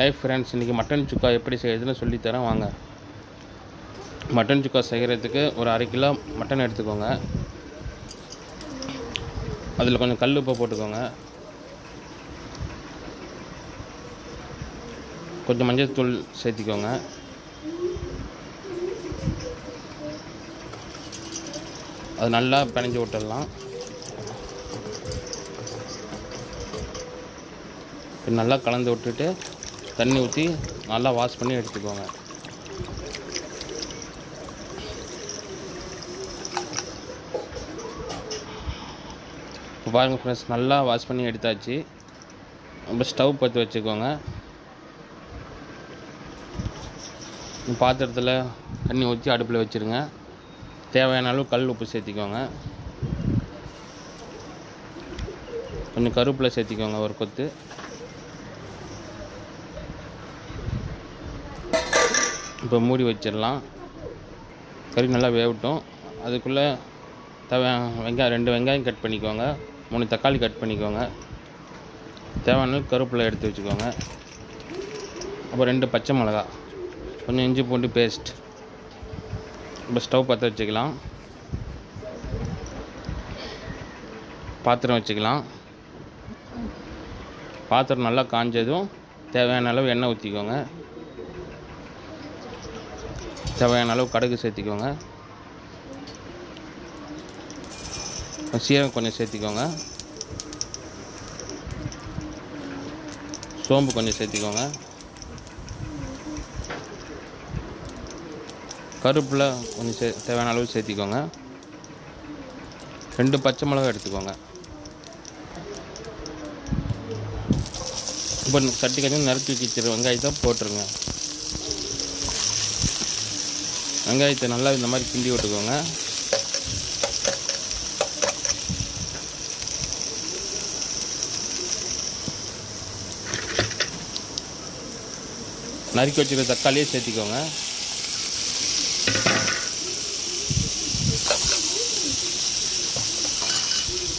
Hey friends இன்றைக்கி mutton சுக்கா எப்படி செய்யுதுன்னு சொல்லித்தரேன் வாங்க. மட்டன் சுக்கா செய்கிறதுக்கு ஒரு அரை கிலோ மட்டன் எடுத்துக்கோங்க. அதில் கொஞ்சம் கல் உப்பை போட்டுக்கோங்க. கொஞ்சம் மஞ்சள் தூள் சேர்த்திக்கோங்க. அது நல்லா பிணைஞ்சு விட்டுடலாம். நல்லா கலந்து விட்டுட்டு தண்ணி ஊற்றி நல்லா வாஷ் பண்ணி எடுத்துக்கோங்க. இப்போ பாருங்கள் ஃப்ரெண்ட்ஸ் நல்லா வாஷ் பண்ணி எடுத்தாச்சு. நம்ம ஸ்டவ் பற்றி வச்சுக்கோங்க. பாத்திரத்தில் தண்ணி ஊற்றி அடுப்பில் வச்சுருங்க. தேவையான அளவு கல் உப்பு சேர்த்திக்கோங்க. கொஞ்சம் கருப்பில் சேர்த்திக்கோங்க ஒரு கொத்து. இப்போ மூடி வச்சிடலாம். கறி நல்லா வேகட்டும். அதுக்குள்ளே தேவை வெங்காயம் ரெண்டு வெங்காயம் கட் பண்ணிக்கோங்க. மூணு தக்காளி கட் பண்ணிக்கோங்க. தேவையான அளவு எடுத்து வச்சுக்கோங்க. அப்புறம் ரெண்டு பச்சை மிளகா கொஞ்சம் இஞ்சி பூண்டு பேஸ்ட் இப்போ ஸ்டவ் பற்ற வச்சுக்கலாம். பாத்திரம் வச்சுக்கலாம். பாத்திரம் நல்லா காஞ்சதும் தேவையான அளவு எண்ணெய் ஊற்றிக்கோங்க தேவையான அளவு கடுகு சேர்த்திக்கோங்க. சீரகம் கொஞ்சம் சேர்த்திக்கோங்க. சோம்பு கொஞ்சம் சேர்த்திக்கோங்க. கருப்பில் கொஞ்சம் சே தேவையான அளவு சேர்த்திக்கோங்க. ரெண்டு பச்சை மிளகா எடுத்துக்கோங்க. இப்போ சட்டி கொஞ்சம் நறுக்கி வச்சிரு வெங்காயத்தை போட்டுருங்க. வெங்காயத்தை நல்லா இந்த மாதிரி கிண்டி விட்டுக்கோங்க. நறுக்கி வச்சுருக்க தக்காளியே சேர்த்திக்கோங்க.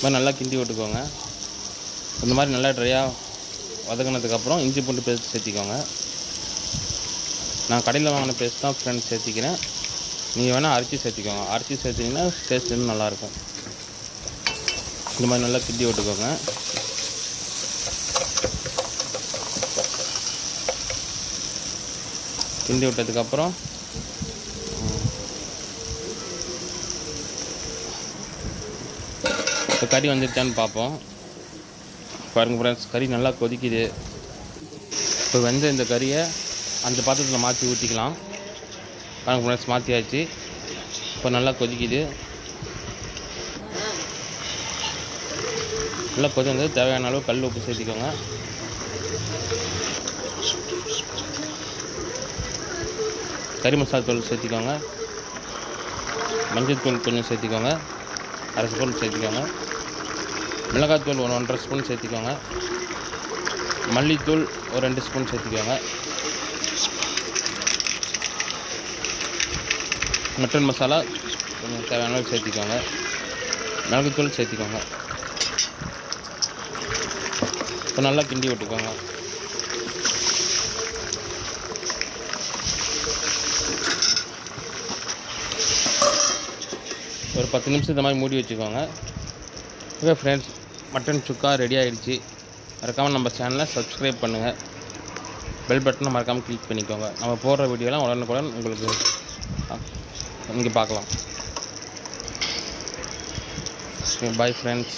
மாதிரி நல்லா கிண்டி விட்டுக்கோங்க. இந்த மாதிரி நல்லா ட்ரையாக வதங்கினதுக்கப்புறம் இஞ்சி பூண்டு பேஸ்ட் சேர்த்திக்கோங்க. நான் கடையில் வாங்கின பேஸ்ட் தான் ஃப்ரெண்ட்ஸ் சேர்த்திக்கிறேன். நீங்கள் வேணால் அரிசி சேர்த்திக்கோங்க. அரிசி சேர்த்திங்கன்னா டேஸ்ட் இன்னும் நல்லாயிருக்கும். இந்த மாதிரி நல்லா கிண்டி விட்டுக்கோங்க. கிண்டி விட்டதுக்கப்புறம் இப்போ கறி வந்துருச்சான்னு பார்ப்போம். பாருங்க ஃப்ரெண்ட்ஸ் கறி நல்லா கொதிக்குது. இப்போ வெந்த இந்த கறியை அந்த பாத்திரத்தில் மாற்றி ஊற்றிக்கலாம் கணக்கு ஃப்ரெண்ட்ஸ் மாற்றியாச்சு இப்போ நல்லா கொதிக்குது. நல்லா கொதி வந்து தேவையான அளவு கல் உப்பு சேர்த்திக்கோங்க. கறி மசாலா தூள் சேர்த்திக்கோங்க. மஞ்சள் தூள் கொஞ்சம் சேர்த்திக்கோங்க. அரை ஸ்பூன் சேர்த்திக்கோங்க. மிளகாத்தூள் ஒரு ஒன்றரை ஸ்பூன் சேர்த்திக்கோங்க. மல்லித்தூள் ஒரு ரெண்டு ஸ்பூன் சேர்த்திக்கோங்க. மட்டன் மசாலா கொஞ்சம் தேவையான அளவுக்கு சேர்த்திக்கோங்க. மிளகுத்தூள் சேர்த்திக்கோங்க. இப்போ நல்லா கிண்டி விட்டுக்கோங்க. ஒரு பத்து நிமிஷம் இந்த மாதிரி மூடி வச்சுக்கோங்க. ஓகே ஃப்ரெண்ட்ஸ் மட்டன் சுக்கா ரெடி ஆகிடுச்சு மறக்காமல் நம்ம சேனலை சப்ஸ்கிரைப் பண்ணுங்கள் பெல் பட்டனை மறக்காமல் கிளிக் பண்ணிக்கோங்க. நம்ம போடுற வீடியோலாம் உடனுக்குடன் உங்களுக்கு இங்கே பார்க்கலாம். Bye friends